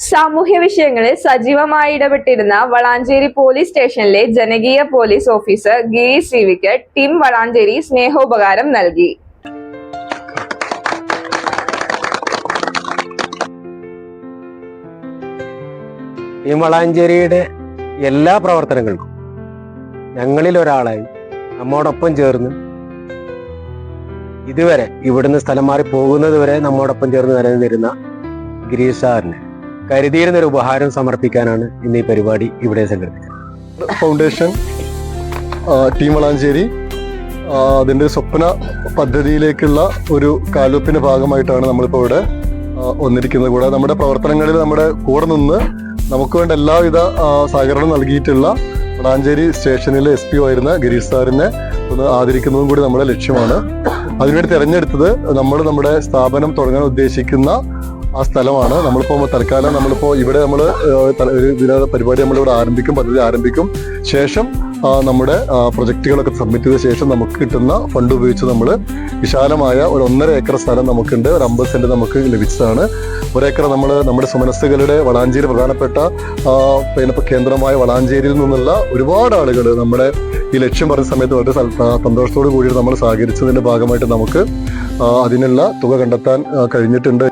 സാമൂഹ്യ വിഷയങ്ങളിൽ സജീവമായി ഇടപെട്ടിരുന്ന വളാഞ്ചേരി പോലീസ് സ്റ്റേഷനിലെ ജനകീയ police officer Giri civic team Valanchery സ്നേഹോപകാരം നൽകി. ഈ വളാഞ്ചേരിയുടെ എല്ലാ പ്രവർത്തനങ്ങൾക്കും ഞങ്ങളിൽ ഒരാളായി നമ്മോടൊപ്പം ചേർന്ന് ഇതുവരെ ഇവിടുന്ന് സ്ഥലം മാറി പോകുന്നത് വരെ നമ്മോടൊപ്പം ചേർന്ന് നിലനിന്നിരുന്ന ഗിരീഷ് സാറിന് കരുതിയിരുന്ന ഒരു ഉപഹാരം സമർപ്പിക്കാനാണ് ഇന്ന് ഈ പരിപാടി ഇവിടെ സംഘടിപ്പിച്ചത്. ഫൗണ്ടേഷൻ ടീം വളാഞ്ചേരി അതിന്റെ സ്വപ്ന പദ്ധതിയിലേക്കുള്ള ഒരു കാലുവപ്പിന്റെ ഭാഗമായിട്ടാണ് നമ്മളിപ്പോൾ ഇവിടെ ഒന്നിരിക്കുന്നത് കൂടാതെ നമ്മുടെ പ്രവർത്തനങ്ങളിൽ നമ്മുടെ കൂടെ നിന്ന് നമുക്ക് വേണ്ട എല്ലാവിധ സഹകരണം നൽകിയിട്ടുള്ള വളാഞ്ചേരി സ്റ്റേഷനിലെ എസ് പി ഒ ആയിരുന്ന ഗിരീഷ് സാറിനെ ഒന്ന് ആദരിക്കുന്നതും കൂടി നമ്മുടെ ലക്ഷ്യമാണ്. അതിനുവേണ്ടി തിരഞ്ഞെടുത്തത് നമ്മൾ നമ്മുടെ സ്ഥാപനം തുടങ്ങാൻ ഉദ്ദേശിക്കുന്ന ആ സ്ഥലമാണ്. നമ്മളിപ്പോൾ തൽക്കാലം നമ്മളിപ്പോൾ ഇവിടെ നമ്മൾ ഒരു വിനോദ പരിപാടി നമ്മളിവിടെ ആരംഭിക്കും പദ്ധതി ആരംഭിക്കും. ശേഷം നമ്മുടെ പ്രൊജക്റ്റുകളൊക്കെ സബ്മിറ്റ് ചെയ്ത ശേഷം നമുക്ക് കിട്ടുന്ന ഫണ്ട് ഉപയോഗിച്ച് നമ്മൾ വിശാലമായ ഒരു ഒന്നര ഏക്കർ സ്ഥലം നമുക്കുണ്ട്. ഒരു അമ്പത് സെന്റ് നമുക്ക് ലഭിച്ചതാണ്. ഒരേക്കർ നമ്മൾ നമ്മുടെ സുമനസ്സുകളുടെ വളാഞ്ചേരി പ്രധാനപ്പെട്ട പിന്നെ കേന്ദ്രമായ വളാഞ്ചേരിയിൽ നിന്നുള്ള ഒരുപാട് ആളുകൾ നമ്മുടെ ഈ ലക്ഷ്യം പറഞ്ഞ സമയത്ത് വളരെ സന്തോഷത്തോടു കൂടി നമ്മൾ സഹകരിച്ചതിന്റെ ഭാഗമായിട്ട് നമുക്ക് അതിനുള്ള തുക കണ്ടെത്താൻ കഴിഞ്ഞിട്ടുണ്ട്.